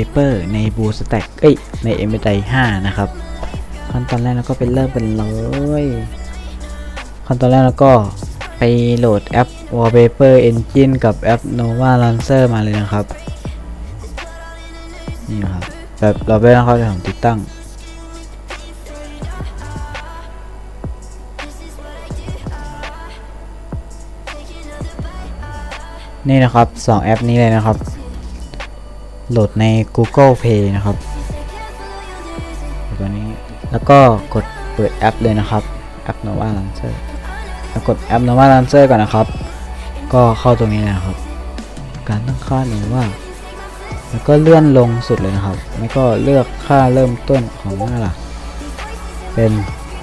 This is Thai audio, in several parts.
Paper ใน Blue Stack เอ้ย ใน m b i 5นะครับ ขั้นตอนแรกเราก็ไปเริ่มกันเลย ขั้นตอนแรกเราก็ไปโหลดแอป Wallpaper Engine กับแอป Nova Lancer มาเลยนะครับ นี่นะครับแบบเราไม่ต้องเข้าไปของติดตั้ง นี่นะครับสองแอปนี้เลยนะครับ โหลดใน Google Play นะครับตัวนี้แล้วก็กดเปิดแอปเลยนะครับแอป Nova Lancer แล้วกดแอป Nova Lancer ก่อนนะครับ ก็เข้าตรงนี้นะครับ การตั้งค่า Nova แล้วก็เลื่อนลงสุดเลยนะครับ แล้วก็เลือกค่าเริ่มต้นของหน้าหลักเป็น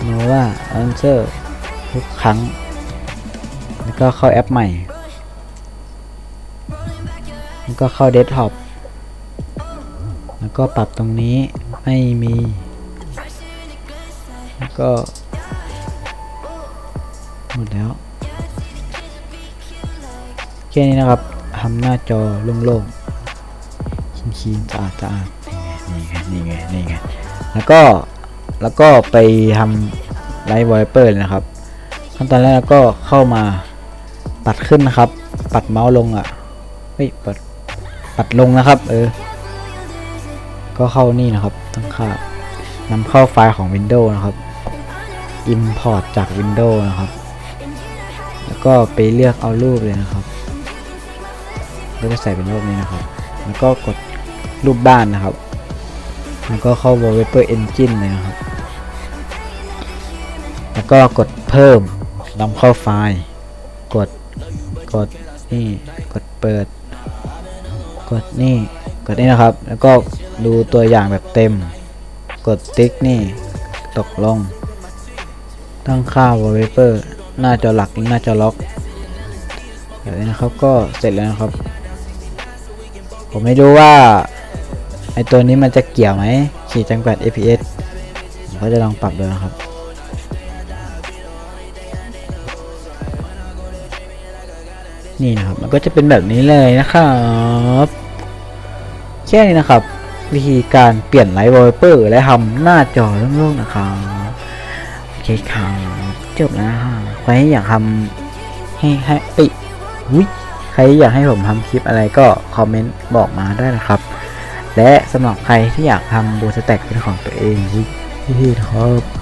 Nova Lancer ทุกครั้ง แล้วก็เข้าแอปใหม่ แล้วก็เข้าเดสก์ท็อป ก็ปรับตรงนี้ไม่มีก็หมดแล้วแค่นี้นะครับทำหน้าจอโล่งๆคีนๆสะอาดสะอาดนี่ไงนี่ไงนี่ไงแล้วก็แล้วก็ไปทำไลท์ไวเปอร์นะครับ ขั้นตอนแรกก็เข้ามาปัดขึ้นนะครับ ปัดเมาส์ลงอะเฮ้ยปัดปัดลงนะครับ เออ ก็เข้านี่นะครับตั้งค่านำเข้าไฟล์ของ Windows นะครับ Import จาก Windows นะครับ แล้วก็ไปเลือกเอารูปเลยนะครับก็จะใส่เป็นรูปนี้นะครับ แล้วก็กดรูปบ้านนะครับ แล้วก็เข้า Wallpaper Engine เลยนะครับ แล้วก็กดเพิ่มนำเข้าไฟล์ กด กดนี่ กดเปิด กดนี่ กดนี่นะครับ แล้วก็ ดูตัวอย่างแบบเต็ม กดติ๊กนี่ ตกลง ตั้งค่า wallpaper หน้าจอหลักหน้าจอล็อกแบบนี้นะครับก็เสร็จแล้วนะครับ ผมไม่รู้ว่าไอตัวนี้มันจะเกี่ยวไหมขีดจำกัด fps ผมก็จะลองปรับดูนะครับนี่นะครับมันก็จะเป็นแบบนี้เลยนะครับ แค่นี้นะครับ วิธีการเปลี่ยนไลท์วอลเปอร์และทำหน้าจอโล่งๆนะครับโอเคครับจบแล้วฮะใครอยากทำให้ให้เอ้ยวิใครอยากให้ผมทำคลิปอะไรก็คอมเมนต์บอกมาได้นะครับ และสำหรับใครที่อยากทำบูสแต็กเป็นของตัวเองวิพี่ครับ